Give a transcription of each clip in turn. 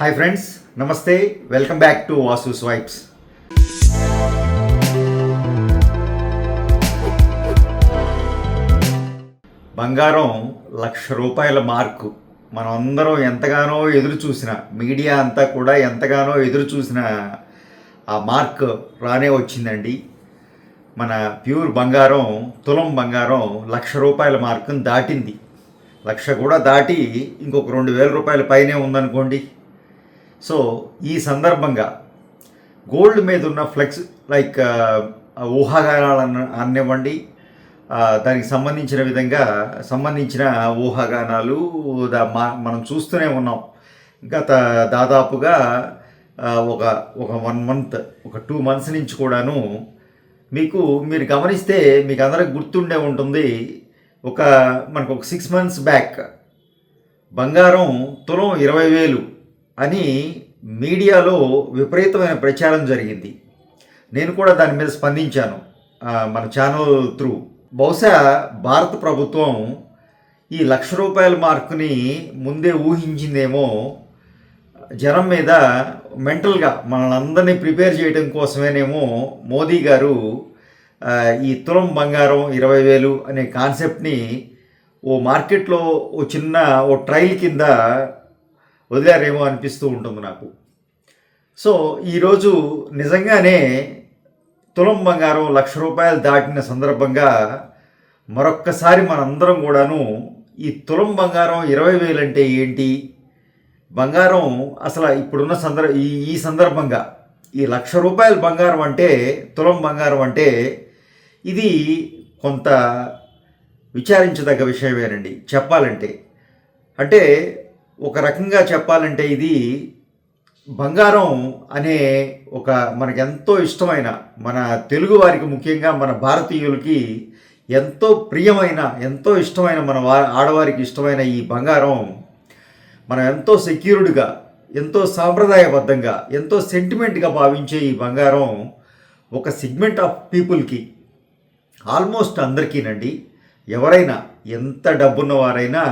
Hi friends నమస్తే welcome back to Vasu swipes బంగారం లక్ష రూపాయల మార్కు. మనం అందరం ఎంతగానో ఎదురు చూసిన మీడియా అంతా కూడా ఎంతగానో ఎదురు చూసిన ఆ మార్క్ రానే వచ్చిందండి. మన ప్యూర్ బంగారం తులం బంగారం లక్ష రూపాయల మార్కుని దాటింది. లక్ష కూడా దాటి ఇంకొక రెండు వేల రూపాయల పైనే ఉందనుకోండి. సో ఈ సందర్భంగా గోల్డ్ మీద ఉన్న ఫ్లెక్స్ లైక్ ఊహాగానాలు అనివ్వండి దానికి సంబంధించిన విధంగా సంబంధించిన ఊహాగానాలు దా- మా- మనం చూస్తూనే ఉన్నాం. గత దాదాపుగా ఒక ఒక వన్ మంత్ ఒక టూ మంత్స్ నుంచి కూడాను మీకు మీరు గమనిస్తే మీకు అందరికి గుర్తుండే ఉంటుంది. ఒక మనకు ఒక సిక్స్ మంత్స్ బ్యాక్ బంగారం తులం ఇరవై వేలు. అని మీడియాలో విపరీతమైన ప్రచారం జరిగింది. నేను కూడా దాని మీద స్పందించాను మన ఛానల్ త్రూ. బహుశా భారత ప్రభుత్వం ఈ లక్ష రూపాయల మార్కుని ముందే ఊహించిందేమో జనం మీద మెంటల్గా మనందరినీ ప్రిపేర్ చేయడం కోసమేనేమో మోదీ గారు ఈ తులం బంగారం ఇరవై వేలు అనే కాన్సెప్ట్ని ఓ మార్కెట్లో ఓ చిన్న ఓ ట్రయల్ కింద వదిలారేమో అనిపిస్తూ ఉంటుంది నాకు. సో ఈరోజు నిజంగానే తులం బంగారం లక్ష రూపాయలు దాటిన సందర్భంగా మరొక్కసారి మనందరం కూడాను ఈ తులం బంగారం ఇరవై వేలు అంటే ఏంటి? బంగారం అసలు ఇప్పుడున్న సందర్భ ఈ ఈ సందర్భంగా ఈ లక్ష రూపాయల బంగారం అంటే తులం బంగారం అంటే ఇది కొంత విచారించదగ్గ విషయమేనండి. చెప్పాలంటే. అంటే ఒక రకంగా చెప్పాలంటే ఇది బంగారం అనే ఒక మనకు ఎంతో ఇష్టమైన మన తెలుగు వారికి ముఖ్యంగా మన భారతీయులకి ఎంతో ప్రియమైన ఎంతో ఇష్టమైన మన వా ఆడవారికి ఇష్టమైన ఈ బంగారం మనం ఎంతో సెక్యూర్డ్గా ఎంతో సాంప్రదాయబద్ధంగా ఎంతో సెంటిమెంట్గా భావించే ఈ బంగారం ఒక సిగ్మెంట్ ఆఫ్ పీపుల్కి ఆల్మోస్ట్ అందరికీనండి. ఎవరైనా ఎంత డబ్బున్న వారైనా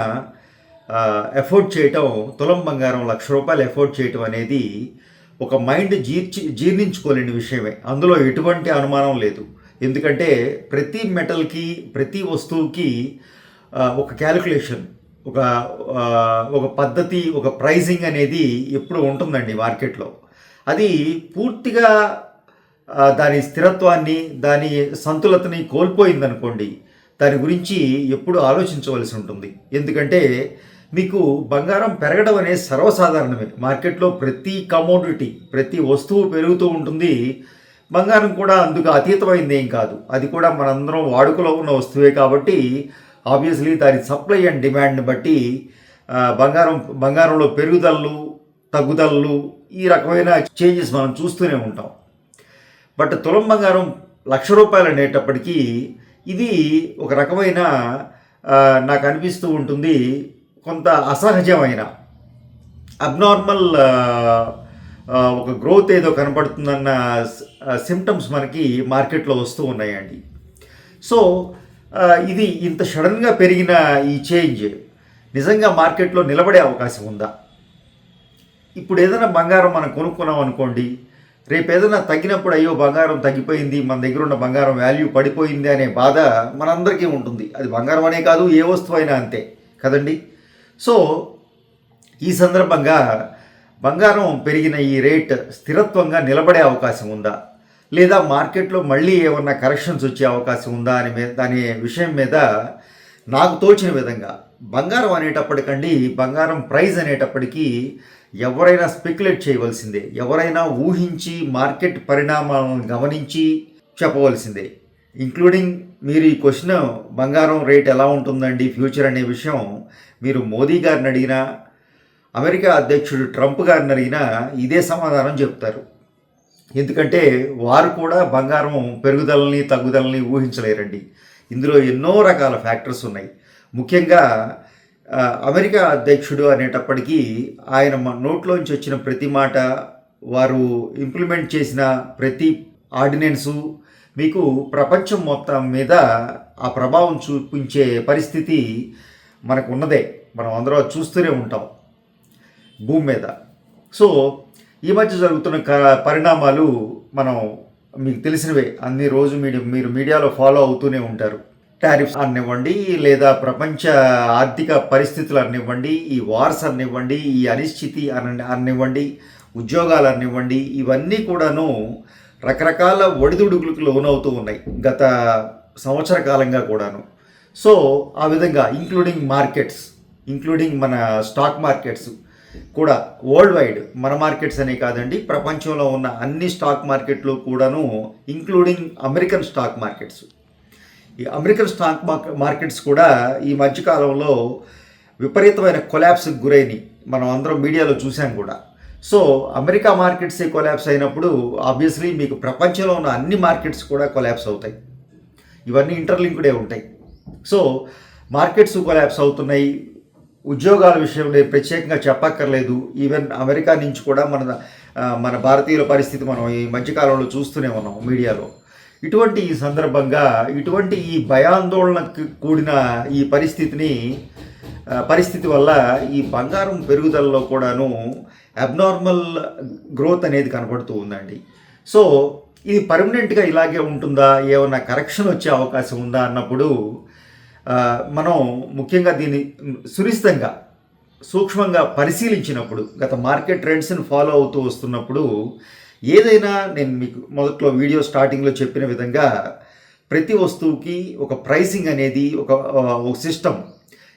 ఎఫోర్డ్ చేయటం తులం బంగారం లక్ష రూపాయలు ఎఫోర్డ్ చేయటం అనేది ఒక మైండ్ జీర్చి జీర్ణించుకోలేని విషయమే. అందులో ఎటువంటి అనుమానం లేదు. ఎందుకంటే ప్రతి మెటల్కి ప్రతి వస్తువుకి ఒక క్యాలిక్యులేషన్ ఒక ఒక పద్ధతి ఒక ప్రైజింగ్ అనేది ఎప్పుడు ఉంటుందండి మార్కెట్లో. అది పూర్తిగా దాని స్థిరత్వాన్ని దాని సంతులతని కోల్పోయిందనుకోండి దాని గురించి ఎప్పుడు ఆలోచించవలసి ఉంటుంది. ఎందుకంటే మీకు బంగారం పెరగడం అనేది సర్వసాధారణమే. మార్కెట్లో ప్రతి కమోడిటీ ప్రతి వస్తువు పెరుగుతూ ఉంటుంది. బంగారం కూడా అందుకు అతీతమైంది ఏం కాదు. అది కూడా మనందరం వాడుకలో ఉన్న వస్తువే కాబట్టి ఆబ్వియస్లీ దాని సప్లై అండ్ డిమాండ్ని బట్టి బంగారం బంగారంలో పెరుగుదలలు తగ్గుదలలు ఈ రకమైన చేంజెస్ మనం చూస్తూనే ఉంటాం. బట్ తులం బంగారం లక్ష రూపాయలు అనేటప్పటికీ ఇది ఒక రకమైన నాకు అనిపిస్తూ ఉంటుంది కొంత అసహజమైన అబ్నార్మల్ ఒక గ్రోత్ ఏదో కనపడుతుందన్న సిమ్టమ్స్ మనకి మార్కెట్లో వస్తూ ఉన్నాయండి. సో ఇది ఇంత సడన్గా పెరిగిన ఈ చేంజ్ నిజంగా మార్కెట్లో నిలబడే అవకాశం ఉందా? ఇప్పుడు ఏదైనా బంగారం మనం కొనుక్కున్నాం అనుకోండి రేపు ఏదైనా తగ్గినప్పుడు అయ్యో బంగారం తగ్గిపోయింది మన దగ్గర ఉన్న బంగారం వాల్యూ పడిపోయింది అనే బాధ మనందరికీ ఉంటుంది. అది బంగారం అనే కాదు ఏ వస్తువు అయినా అంతే. కదండి? సో ఈ సందర్భంగా బంగారం పెరిగిన ఈ రేట్ స్థిరత్వంగా నిలబడే అవకాశం ఉందా? లేదా మార్కెట్లో మళ్ళీ ఏమన్నా కరెక్షన్స్ వచ్చే అవకాశం ఉందా అని మీద దాని విషయం మీద నాకు తోచిన విధంగా బంగారం అనేటప్పటికండి బంగారం ప్రైజ్ అనేటప్పటికీ ఎవరైనా స్పెక్యులేట్ చేయవలసిందే. ఎవరైనా ఊహించి మార్కెట్ పరిణామాలను గమనించి చెప్పవలసిందే. ఇంక్లూడింగ్ మీరు ఈ క్వశ్చన్ బంగారం రేట్ ఎలా ఉంటుందండి ఫ్యూచర్ అనే విషయం మీరు మోదీ గారిని అడిగినా అమెరికా అధ్యక్షుడు ట్రంప్ గారిని అడిగినా ఇదే సమాధానం చెప్తారు. ఎందుకంటే వారు కూడా బంగారం పెరుగుదలని తగ్గుదలని ఊహించలేరండి. ఇందులో ఎన్నో రకాల ఫ్యాక్టర్స్ ఉన్నాయి. ముఖ్యంగా అమెరికా అధ్యక్షుడు అనేటప్పటికీ ఆయన నోట్లోంచి వచ్చిన ప్రతి మాట వారు ఇంప్లిమెంట్ చేసిన ప్రతి ఆర్డినెన్సు మీకు ప్రపంచం మొత్తం మీద ఆ ప్రభావం చూపించే పరిస్థితి మనకు ఉన్నదే. మనం అందరూ చూస్తూనే ఉంటాం భూమి మీద. సో ఈ మధ్య జరుగుతున్న క- పరిణామాలు మనం మీకు తెలిసినవే. అన్ని రోజు మీడియా మీరు మీడియాలో ఫాలో అవుతూనే ఉంటారు. టారిఫ్స్ అనివ్వండి లేదా ప్రపంచ ఆర్థిక పరిస్థితులు అనివ్వండి ఈ వార్స్ అనివ్వండి ఈ అనిశ్చితి అని అనివ్వండి ఉద్యోగాలు అనివ్వండి ఇవన్నీ కూడాను రకరకాల ఒడిదుడుకులకు లోనవుతూ ఉన్నాయి గత సంవత్సర కాలంగా కూడాను. సో ఆ విధంగా ఇంక్లూడింగ్ మార్కెట్స్ ఇంక్లూడింగ్ మన స్టాక్ మార్కెట్స్ కూడా వరల్డ్ వైడ్ మన మార్కెట్స్ అనే కాదండి ప్రపంచంలో ఉన్న అన్ని స్టాక్ మార్కెట్లు కూడాను ఇంక్లూడింగ్ అమెరికన్ స్టాక్ మార్కెట్స్ ఈ అమెరికన్ స్టాక్ మార్కెట్స్ కూడా ఈ మధ్యకాలంలో విపరీతమైన కొలాప్స్కి గురైనవి. మనం అందరం మీడియాలో చూసాం కూడా. సో అమెరికా మార్కెట్సే కొలాప్స్ అయినప్పుడు ఆబ్వియస్లీ మీకు ప్రపంచంలో ఉన్న అన్ని మార్కెట్స్ కూడా కొలాప్స్ అవుతాయి. ఇవన్నీ ఇంటర్లింక్డే ఉంటాయి. సో మార్కెట్స్ కొలాప్స్ అవుతున్నాయి. ఉద్యోగాల విషయంలో ప్రత్యేకంగా చెప్పక్కర్లేదు. ఈవెన్ అమెరికా నుంచి కూడా మన మన భారతీయుల పరిస్థితి మనం ఈ మధ్యకాలంలో చూస్తూనే ఉన్నాం మీడియాలో. ఇటువంటి ఈ సందర్భంగా ఇటువంటి ఈ భయాందోళనకు కూడిన ఈ పరిస్థితిని పరిస్థితి వల్ల ఈ బంగారం పెరుగుదలలో కూడాను అబ్నార్మల్ గ్రోత్ అనేది కనపడుతూ ఉందండి. సో ఇది పర్మనెంట్గా ఇలాగే ఉంటుందా? ఏమన్నా కరెక్షన్ వచ్చే అవకాశం ఉందా? అన్నప్పుడు మనం ముఖ్యంగా దీన్ని సునిశ్చితంగా సూక్ష్మంగా పరిశీలించినప్పుడు గత మార్కెట్ ట్రెండ్స్ని ఫాలో అవుతూ వస్తున్నప్పుడు ఏదైనా నేను మీకు మొదట్లో వీడియో స్టార్టింగ్లో చెప్పిన విధంగా ప్రతి వస్తువుకి ఒక ప్రైసింగ్ అనేది ఒక ఒక సిస్టమ్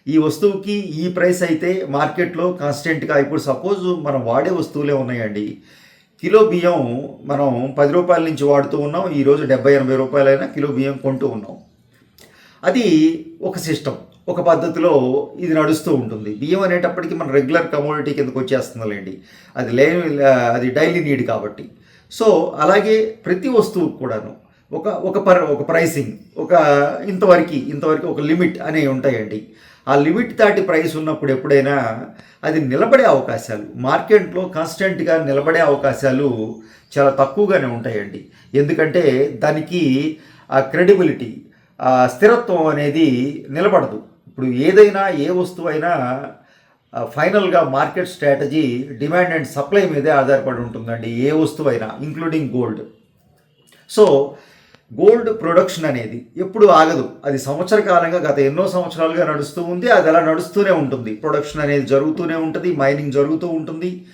ఈ వస్తువుకి ఈ ప్రైస్ అయితే మార్కెట్లో కాన్స్టెంట్గా ఇప్పుడు సపోజ్ మనం వాడే వస్తువులే ఉన్నాయండి. కిలో బియ్యం మనం పది రూపాయల నుంచి వాడుతూ ఉన్నాం. ఈరోజు డెబ్బై ఎనభై రూపాయలైనా కిలో బియ్యం కొంటూ ఉన్నాం. అది ఒక సిస్టమ్ ఒక పద్ధతిలో ఇది నడుస్తూ ఉంటుంది. బియ్యం అనేటప్పటికి మన రెగ్యులర్ కమోడిటీ కిందకు వచ్చేస్తుందిలేండి. అది లే అది డైలీ నీడ్ కాబట్టి. సో అలాగే ప్రతి వస్తువు కూడాను ఒక ఒక పర్ ఒక ప్రైసింగ్ ఒక ఇంతవరకు ఇంతవరకు ఒక లిమిట్ అనేవి ఉంటాయండి. ఆ లిమిట్ దాటి ప్రైస్ ఉన్నప్పుడు ఎప్పుడైనా అది నిలబడే అవకాశాలు మార్కెట్లో కాన్స్టెంట్గా నిలబడే అవకాశాలు చాలా తక్కువగానే ఉంటాయండి. ఎందుకంటే దానికి ఆ క్రెడిబిలిటీ ఆ స్థిరత్వం అనేది నిలబడదు. ఇప్పుడు ఏదైనా ఏ వస్తువు అయినా ఫైనల్గా market strategy demand and supply మీదే ఆధారపడి ఉంటుందండి. ఏ వస్తువు అయినా including gold. So gold production అనేది ఎప్పుడు ఆగదు. అది సంవత్సర కాలంగా గత ఎన్నో సంవత్సరాలుగా నడుస్తూ ఉంది. అది అలా నడుస్తూనే ఉంటుంది. ప్రొడక్షన్ అనేది జరుగుతూనే ఉంటుంది. మైనింగ్ జరుగుతూ ఉంటుంది.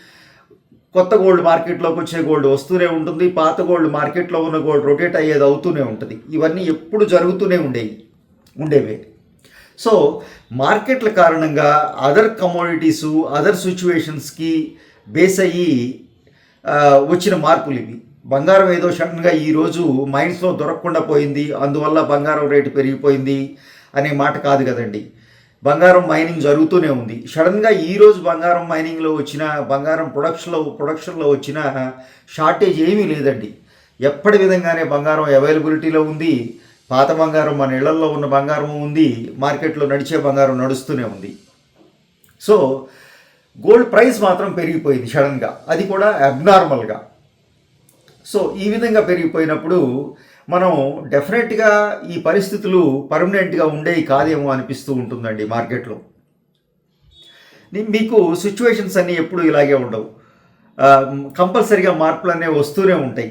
కొత్త గోల్డ్ మార్కెట్లోకి వచ్చే గోల్డ్ వస్తూనే ఉంటుంది. పాత గోల్డ్ మార్కెట్లో ఉన్న గోల్డ్ రొటేట్ అయ్యేది అవుతూనే ఉంటుంది. ఇవన్నీ ఎప్పుడు జరుగుతూనే ఉండేవి ఉండేవే. సో మార్కెట్ల కారణంగా అదర్ కమోడిటీసు అదర్ సిచ్యువేషన్స్కి బేస్ అయ్యి వచ్చిన మార్పులు ఇవి. బంగారం ఏదో సడన్గా ఈరోజు మైన్స్లో దొరకకుండా పోయింది అందువల్ల బంగారం రేటు పెరిగిపోయింది అనే మాట కాదు కదండి. బంగారం మైనింగ్ జరుగుతూనే ఉంది. సడన్గా ఈరోజు బంగారం మైనింగ్లో వచ్చిన బంగారం ప్రొడక్షన్లో ప్రొడక్షన్లో వచ్చిన షార్టేజ్ ఏమీ లేదండి. ఎప్పటి విధంగానే బంగారం అవైలబిలిటీలో ఉంది పాత బంగారం మన ఇళ్ళలో ఉన్న బంగారం ఉంది మార్కెట్లో నడిచే బంగారం నడుస్తూనే ఉంది. సో గోల్డ్ ప్రైస్ మాత్రం పెరిగిపోయింది సడన్గా. అది కూడా అబ్నార్మల్గా. సో ఈ విధంగా పెరిగిపోయినప్పుడు మనం డెఫినెట్గా ఈ పరిస్థితులు పర్మనెంట్గా ఉండేవి కాదేమో అనిపిస్తూ ఉంటుందండి మార్కెట్లో. మీకు సిచ్యువేషన్స్ అన్నీ ఎప్పుడు ఇలాగే ఉండవు. కంపల్సరిగా మార్పులు అనేవి వస్తూనే ఉంటాయి.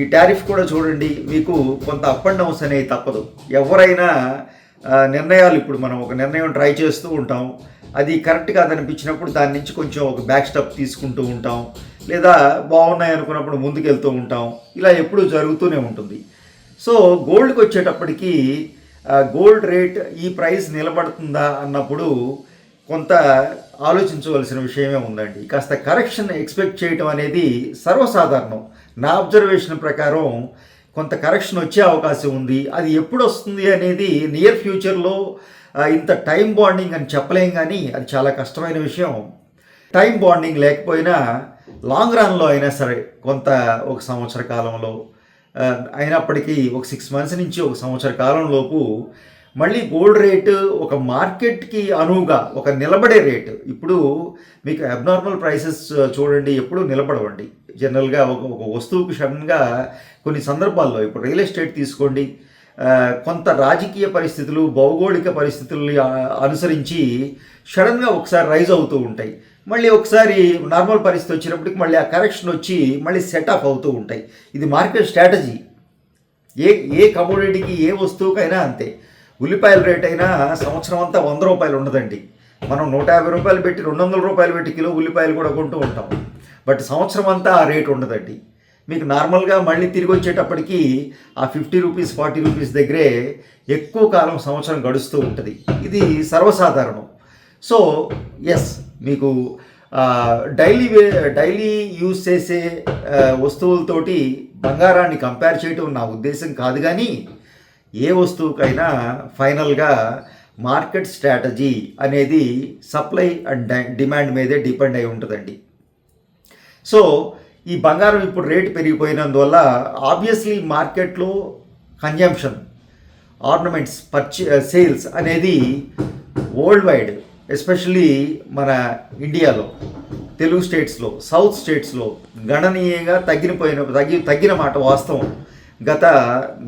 ఈ టారిఫ్ కూడా చూడండి మీకు కొంత అప్ అండ్ డౌన్స్ అనేవి తప్పదు. ఎవరైనా నిర్ణయాలు ఇప్పుడు మనం ఒక నిర్ణయం ట్రై చేస్తూ ఉంటాం. అది కరెక్ట్ కాదనిపించినప్పుడు దాని నుంచి కొంచెం ఒక బ్యాక్ స్టెప్ తీసుకుంటూ ఉంటాం. లేదా బాగున్నాయి అనుకున్నప్పుడు ముందుకెళ్తూ ఉంటాం. ఇలా ఎప్పుడూ జరుగుతూనే ఉంటుంది. సో గోల్డ్కి వచ్చేటప్పటికి గోల్డ్ రేట్ ఈ ప్రైస్ నిలబడుతుందా అన్నప్పుడు కొంత ఆలోచించవలసిన విషయమే ఉందండి. కాస్త కరెక్షన్ ఎక్స్పెక్ట్ చేయటం అనేది సర్వసాధారణం. నా అబ్జర్వేషన్ ప్రకారం కొంత కరెక్షన్ వచ్చే అవకాశం ఉంది. అది ఎప్పుడు వస్తుంది అనేది నియర్ ఫ్యూచర్లో ఇంత టైం బాండింగ్ అని చెప్పలేం కానీ అది చాలా కష్టమైన విషయం. టైం బాండింగ్ లేకపోయినా లాంగ్ రన్లో అయినా సరే కొంత ఒక సంవత్సర కాలంలో అయినప్పటికీ ఒక సిక్స్ మంత్స్ నుంచి ఒక సంవత్సర కాలంలోపు మళ్ళీ గోల్డ్ రేటు ఒక మార్కెట్కి అనువుగా ఒక నిలబడే రేటు. ఇప్పుడు మీకు అబ్నార్మల్ ప్రైసెస్ చూడండి ఎప్పుడూ నిలబడవండి. జనరల్గా ఒక ఒక వస్తువుకి సడన్గా కొన్ని సందర్భాల్లో ఇప్పుడు రియల్ ఎస్టేట్ తీసుకోండి కొంత రాజకీయ పరిస్థితులు భౌగోళిక పరిస్థితుల్ని అనుసరించి సడన్గా ఒకసారి రైజ్ అవుతూ ఉంటాయి. మళ్ళీ ఒకసారి నార్మల్ పరిస్థితి వచ్చినప్పటికి మళ్ళీ ఆ కరెక్షన్ వచ్చి మళ్ళీ సెట్ ఆఫ్ అవుతూ ఉంటాయి. ఇది మార్కెట్ స్ట్రాటజీ. ఏ ఏ కమోడిటీకి ఏ వస్తువుకైనా అంతే. ఉల్లిపాయల రేట్ అయినా సంవత్సరం అంతా వంద రూపాయలు ఉండదండి. మనం నూట యాభై రూపాయలు పెట్టి రెండు వందల రూపాయలు పెట్టి కిలో ఉల్లిపాయలు కూడా కొంటూ ఉంటాం. బట్ సంవత్సరం అంతా ఆ రేట్ ఉండదండి. మీకు నార్మల్గా మళ్ళీ తిరిగి వచ్చేటప్పటికి ఆ ఫిఫ్టీ రూపీస్ ఫార్టీ రూపీస్ దగ్గరే ఎక్కువ కాలం సంవత్సరం గడుస్తూ ఉంటుంది. ఇది సర్వసాధారణం. సో ఎస్ మీకు డైలీ వే డైలీ యూజ్ చేసే వస్తువులతోటి బంగారాన్ని కంపేర్ చేయటం నా ఉద్దేశం కాదు కానీ ఏ వస్తువుకైనా ఫైనల్గా మార్కెట్ స్ట్రాటజీ అనేది సప్లై అండ్ డిమాండ్ మీదే డిపెండ్ అయి ఉంటుందండి. సో ఈ బంగారం ఇప్పుడు రేటు పెరిగిపోయినందువల్ల ఆబ్వియస్లీ మార్కెట్లో కన్జంప్షన్ ఆర్నమెంట్స్ పర్చే సేల్స్ అనేది వరల్డ్ వైడ్ ఎస్పెషల్లీ మన ఇండియాలో తెలుగు స్టేట్స్లో సౌత్ స్టేట్స్లో గణనీయంగా తగ్గిపోయిన తగ్గి తగ్గిన మాట వాస్తవం గత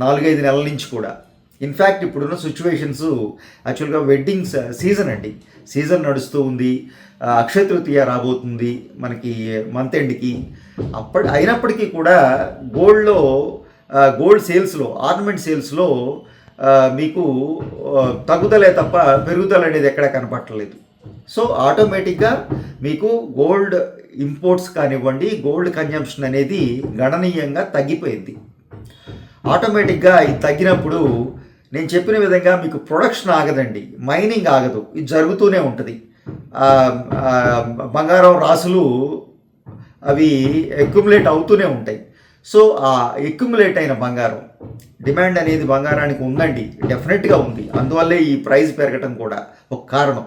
నాలుగైదు నెలల నుంచి కూడా. ఇన్ఫ్యాక్ట్ ఇప్పుడున్న సిచ్యువేషన్స్ యాక్చువల్గా వెడ్డింగ్స్ సీజన్ అండి. సీజన్ నడుస్తూ ఉంది. అక్షయ తృతీయ రాబోతుంది. మనకి మంత్ ఎండ్కి అప్పటి అయినప్పటికీ కూడా గోల్డ్లో గోల్డ్ సేల్స్లో ఆర్నమెంట్ సేల్స్లో మీకు తగ్గుదలే తప్ప పెరుగుదల అనేది ఎక్కడా కనపట్టలేదు సో ఆటోమేటిక్గా మీకు గోల్డ్ ఇంపోర్ట్స్ కానివ్వండి గోల్డ్ కన్జంప్షన్ అనేది గణనీయంగా తగ్గిపోయింది. ఆటోమేటిక్గా ఇది తగ్గినప్పుడు నేను చెప్పిన విధంగా మీకు ప్రొడక్షన్ ఆగదండి మైనింగ్ ఆగదు ఇది జరుగుతూనే ఉంటుంది. బంగారం రాసులు అవి అక్యుములేట్ అవుతూనే ఉంటాయి. సో ఆ అక్యుములేట్ అయిన బంగారం డిమాండ్ అనేది బంగారానికి ఉందండి డెఫినెట్గా ఉంది. అందువల్లే ఈ ప్రైస్ పెరగటం కూడా ఒక కారణం.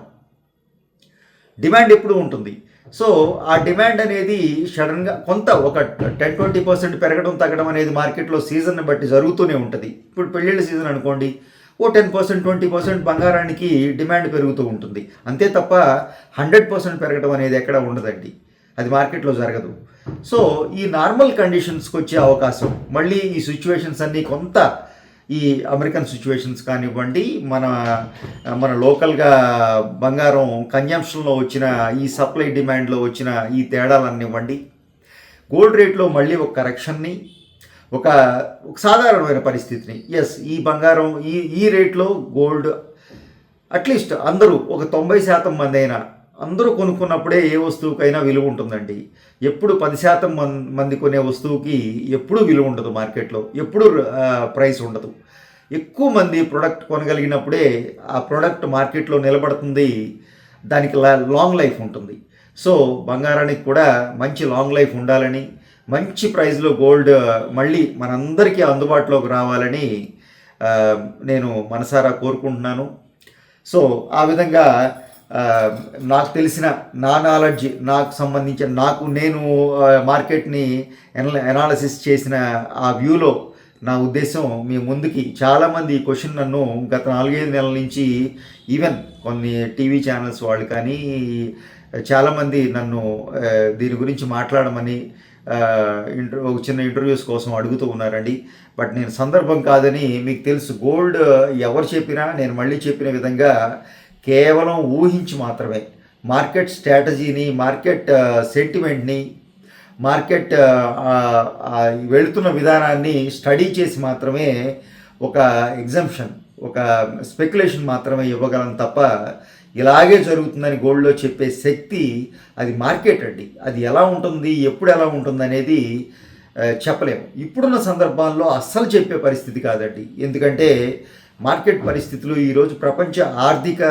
డిమాండ్ ఎప్పుడు ఉంటుంది? సో ఆ డిమాండ్ అనేది సడన్గా కొంత ఒక టెన్ ట్వంటీ పర్సెంట్ పెరగడం తగ్గడం అనేది మార్కెట్లో సీజన్ని బట్టి జరుగుతూనే ఉంటుంది. ఇప్పుడు పెళ్ళిళ్ళ సీజన్ అనుకోండి ఓ టెన్ పర్సెంట్ ట్వంటీ పర్సెంట్ బంగారానికి డిమాండ్ పెరుగుతూ ఉంటుంది. అంతే తప్ప హండ్రెడ్ పర్సెంట్ పెరగడం అనేది ఎక్కడ ఉండదండి. అది మార్కెట్లో జరగదు. సో ఈ నార్మల్ కండిషన్స్కి వచ్చే అవకాశం మళ్ళీ ఈ సిచ్యువేషన్స్ అన్నీ కొంత ఈ అమెరికన్ సిచ్యువేషన్స్ కానివ్వండి మన మన లోకల్గా బంగారం కన్జంప్షన్లో వచ్చిన ఈ సప్లై డిమాండ్లో వచ్చిన ఈ తేడాలనివ్వండి గోల్డ్ రేట్లో మళ్ళీ ఒక కరెక్షన్ని ఒక ఒక సాధారణమైన పరిస్థితిని. ఎస్ ఈ బంగారం ఈ ఈ రేట్లో గోల్డ్ అట్లీస్ట్ అందరూ ఒక తొంభై శాతం మంది అయినా అందరూ కొనుక్కున్నప్పుడే ఏ వస్తువుకైనా విలువ ఉంటుందండి. ఎప్పుడు పది శాతం మం మంది కొనే వస్తువుకి ఎప్పుడూ విలువ ఉండదు మార్కెట్లో. ఎప్పుడు ప్రైస్ ఉండదు. ఎక్కువ మంది ప్రోడక్ట్ కొనగలిగినప్పుడే ఆ ప్రోడక్ట్ మార్కెట్లో నిలబడుతుంది. దానికి లా- లాంగ్ లైఫ్ ఉంటుంది. సో బంగారానికి కూడా మంచి లాంగ్ లైఫ్ ఉండాలని మంచి ప్రైస్లో గోల్డ్ మళ్ళీ మనందరికీ అందుబాటులోకి రావాలని నేను మనసారా కోరుకుంటున్నాను. సో ఆ విధంగా నాకు తెలిసిన నా నాలెడ్జ్ నాకు సంబంధించిన నాకు నేను మార్కెట్ని ఎనాలసిస్ చేసిన ఆ వ్యూలో నా ఉద్దేశం మీ ముందుకి చాలామంది ఈ క్వశ్చన్ నన్ను గత నాలుగైదు నెలల నుంచి ఈవెన్ కొన్ని టీవీ ఛానల్స్ వాళ్ళు కానీ చాలామంది నన్ను దీని గురించి మాట్లాడమని ఇంటర్ ఒక చిన్న ఇంటర్వ్యూస్ కోసం అడుగుతూ ఉన్నారండి. బట్ నేను సందర్భం కాదని మీకు తెలుసు గోల్డ్ ఎవరు చెప్పినా నేను మళ్ళీ చెప్పిన విధంగా కేవలం ఊహించి మాత్రమే. మార్కెట్ స్ట్రాటజీని మార్కెట్ సెంటిమెంట్ని మార్కెట్ వెళుతున్న విధానాన్ని స్టడీ చేసి మాత్రమే ఒక ఎగ్జంప్షన్ ఒక స్పెక్యులేషన్ మాత్రమే ఇవ్వగలం తప్ప ఇలాగే జరుగుతుందని గోల్డ్లో చెప్పే శక్తి అది మార్కెట్ అండి. అది ఎలా ఉంటుంది ఎప్పుడు ఎలా ఉంటుంది అనేది చెప్పలేము. ఇప్పుడున్న సందర్భాల్లో అస్సలు చెప్పే పరిస్థితి కాదండి. ఎందుకంటే మార్కెట్ పరిస్థితులు ఈరోజు ప్రపంచ ఆర్థిక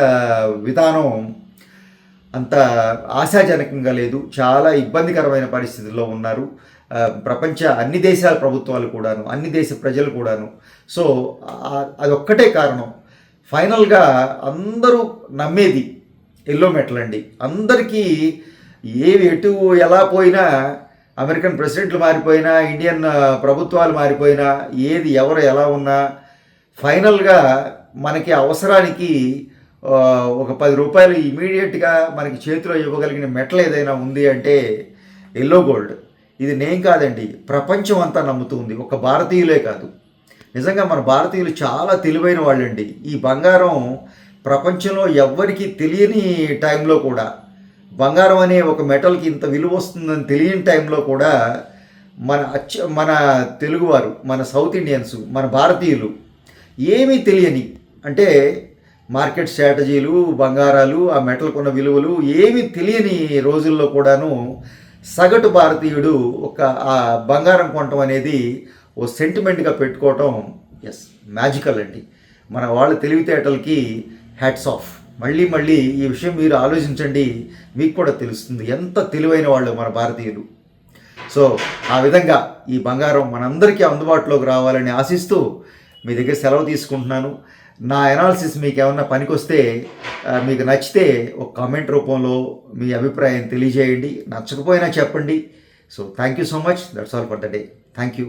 విధానం అంత ఆశాజనకంగా లేదు. చాలా ఇబ్బందికరమైన పరిస్థితుల్లో ఉన్నారు. ప్రపంచ అన్ని దేశాల ప్రభుత్వాలు కూడాను అన్ని దేశ ప్రజలు కూడాను. సో అది అదొక్కటే కారణం. ఫైనల్గా అందరూ నమ్మేది ఎల్లో మెటల్ అండి. అందరికీ ఏవి ఎటు ఎలా పోయినా అమెరికన్ ప్రెసిడెంట్లు మారిపోయినా ఇండియన్ ప్రభుత్వాలు మారిపోయినా ఏది ఎవరు ఎలా ఉన్నా ఫైనల్గా మనకి అవసరానికి ఒక పది రూపాయలు ఇమీడియట్గా మనకి చేతిలో ఇవ్వగలిగిన మెటల్ ఏదైనా ఉంది అంటే ఎల్లో గోల్డ్. ఇది నేను కాదండి ప్రపంచం అంతా నమ్ముతుంది ఒక భారతీయులే కాదు. నిజంగా మన భారతీయులు చాలా తెలివైన వాళ్ళండి. ఈ బంగారం ప్రపంచంలో ఎవ్వరికి తెలియని టైంలో కూడా బంగారం అనే ఒక మెటల్కి ఇంత విలువ వస్తుందని తెలియని టైంలో కూడా మన అచ్చ మన తెలుగువారు మన సౌత్ ఇండియన్స్ మన భారతీయులు ఏమీ తెలియని అంటే మార్కెట్ స్ట్రాటజీలు బంగారాలు ఆ మెటల్కున్న విలువలు ఏమీ తెలియని రోజుల్లో కూడాను సగటు భారతీయుడు ఒక ఆ బంగారం కొనటం అనేది ఓ సెంటిమెంట్గా పెట్టుకోవటం ఎస్ మ్యాజికల్ అండి. మన వాళ్ళ తెలివితేటలకి హ్యాట్స్ ఆఫ్ మళ్ళీ మళ్ళీ ఈ విషయం మీరు ఆలోచించండి మీకు కూడా తెలుస్తుంది. ఎంత తెలివైన వాళ్ళు మన భారతీయులు. సో ఆ విధంగా ఈ బంగారం మనందరికీ అందుబాటులోకి రావాలని ఆశిస్తూ మీ దగ్గర సెలవు తీసుకుంటున్నాను. నా ఎనాలిసిస్ మీకు ఏమన్నా పనికొస్తే మీకు నచ్చితే ఒక కామెంట్ రూపంలో మీ అభిప్రాయం తెలియజేయండి. నచ్చకపోయినా చెప్పండి. So thank you so much that's all for the day thank you